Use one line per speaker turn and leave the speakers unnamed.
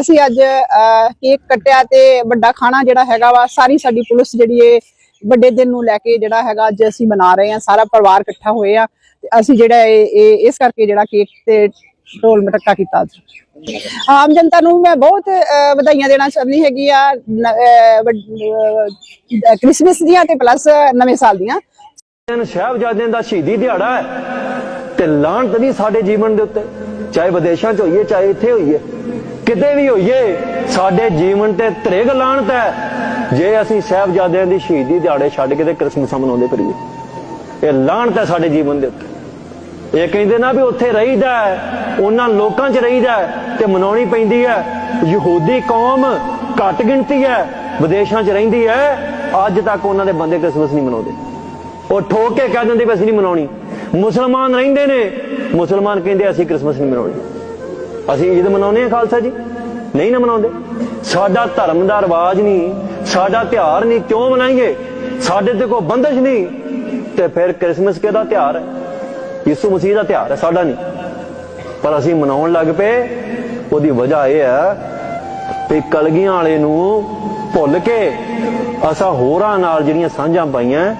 ਅਸੀਂ ਅੱਜ ਕੇਕ ਕੱਟਿਆ ਤੇ ਵੱਡਾ ਖਾਣਾ ਜਿਹੜਾ ਹੈਗਾ ਵਾ, ਸਾਰੀ ਸਾਡੀ ਪੁਲਿਸ ਜਿਹੜੀ ਏ, ਵੱਡੇ ਦਿਨ ਨੂੰ ਲੈ ਕੇ ਜਿਹੜਾ ਹੈਗਾ ਅੱਜ ਅਸੀਂ ਮਨਾ ਰਹੇ ਹਾਂ, ਸਾਰਾ ਪਰਿਵਾਰ ਇਕੱਠਾ ਹੋਏ ਆ, ਤੇ ਅਸੀਂ ਜਿਹੜਾ ਇਹ ਇਸ ਕਰਕੇ ਜਿਹੜਾ ਕੇਕ ਤੇ ਢੋਲ ਮਟਕਾ ਕੀਤਾ ਆਮ ਜਨਤਾ ਨੂੰ ਮੈਂ ਬਹੁਤ ਵਧਾਈਆਂ ਦੇਣਾ ਚਾਹੁੰਦੀ ਹੈਗੀ ਆ, ਨ- ਕ੍ਰਿਸਮਸ ਦੀਆਂ ਤੇ ਪਲੱਸ ਨਵੇਂ ਸਾਲ ਦੀਆਂ।
ਸਾਹਿਬਜ਼ਾਦਿਆਂ ਦਾ ਸ਼ਹੀਦੀ ਦਿਹਾੜਾ ਹੈ, ਤੇ ਲਾਹਣਤ ਨਹੀਂ ਸਾਡੇ ਜੀਵਨ ਦੇ ਉੱਤੇ, ਚਾਹੇ ਵਿਦੇਸ਼ਾਂ 'ਚ ਹੋਈਏ, ਚਾਹੇ ਇੱਥੇ ਹੋਈਏ। ਕਿਤੇ ਵੀ ਹੋਈਏ, ਸਾਡੇ ਜੀਵਨ ਤੇ ਤ੍ਰਿਗ ਲਾਹਣਤ ਹੈ। ਜੇ ਅਸੀਂ ਸਾਹਿਬਜ਼ਾਦਿਆਂ ਦੀ ਸ਼ਹੀਦੀ ਦਿਹਾੜੇ ਛੱਡ ਕੇ ਤੇ ਕ੍ਰਿਸਮਸਾਂ ਮਨਾਉਂਦੇ ਕਰੀਏ ਇਹ ਲਾਹਣਤ ਹੈ ਸਾਡੇ ਜੀਵਨ ਦੇ ਉੱਤੇ। ਇਹ ਕਹਿੰਦੇ ਨਾ ਵੀ ਉੱਥੇ ਰਹੀਦਾ ਉਹਨਾਂ ਲੋਕਾਂ 'ਚ ਰਹੀਦਾ ਤੇ ਮਨਾਉਣੀ ਪੈਂਦੀ ਹੈ। ਯਹੂਦੀ ਕੌਮ ਘੱਟ ਗਿਣਤੀ ਹੈ, ਵਿਦੇਸ਼ਾਂ 'ਚ ਰਹਿੰਦੀ ਹੈ, ਅੱਜ ਤੱਕ ਉਹਨਾਂ ਦੇ ਬੰਦੇ ਕ੍ਰਿਸਮਸ ਨਹੀਂ ਮਨਾਉਂਦੇ। ਉਹ ਠੋਕ ਕੇ ਕਹਿ ਦਿੰਦੇ ਵੀ ਅਸੀਂ ਨਹੀਂ ਮਨਾਉਣੀ। ਮੁਸਲਮਾਨ ਰਹਿੰਦੇ ਨੇ, ਮੁਸਲਮਾਨ ਕਹਿੰਦੇ ਅਸੀਂ ਕ੍ਰਿਸਮਸ ਨਹੀਂ ਮਨਾਉਣੀ। ਅਸੀਂ ਈਦ ਮਨਾਉਂਦੇ ਹਾਂ ਖਾਲਸਾ ਜੀ? ਨਹੀਂ ਨਾ ਮਨਾਉਂਦੇ। ਸਾਡਾ ਧਰਮ ਦਾ ਰਿਵਾਜ ਨਹੀਂ, ਸਾਡਾ ਤਿਉਹਾਰ ਨਹੀਂ, ਕਿਉਂ ਮਨਾਈਏ? ਸਾਡੇ ਤੇ ਕੋਈ ਬੰਦਸ਼ ਨਹੀਂ। ਤੇ ਫਿਰ ਕ੍ਰਿਸਮਸ ਕਿਹਦਾ ਤਿਉਹਾਰ ਹੈ? ਯਿਸੂ ਮਸੀਹ ਦਾ ਤਿਉਹਾਰ ਹੈ, ਸਾਡਾ ਨਹੀਂ। ਪਰ ਅਸੀਂ ਮਨਾਉਣ ਲੱਗ ਪਏ। ਉਹਦੀ ਵਜ੍ਹਾ ਇਹ ਹੈ ਵੀ ਕਲਗੀਆਂ ਵਾਲੇ ਨੂੰ ਭੁੱਲ ਕੇ ਅਸਾਂ ਹੋਰਾਂ ਨਾਲ ਜਿਹੜੀਆਂ ਸਾਂਝਾਂ ਪਾਈਆਂ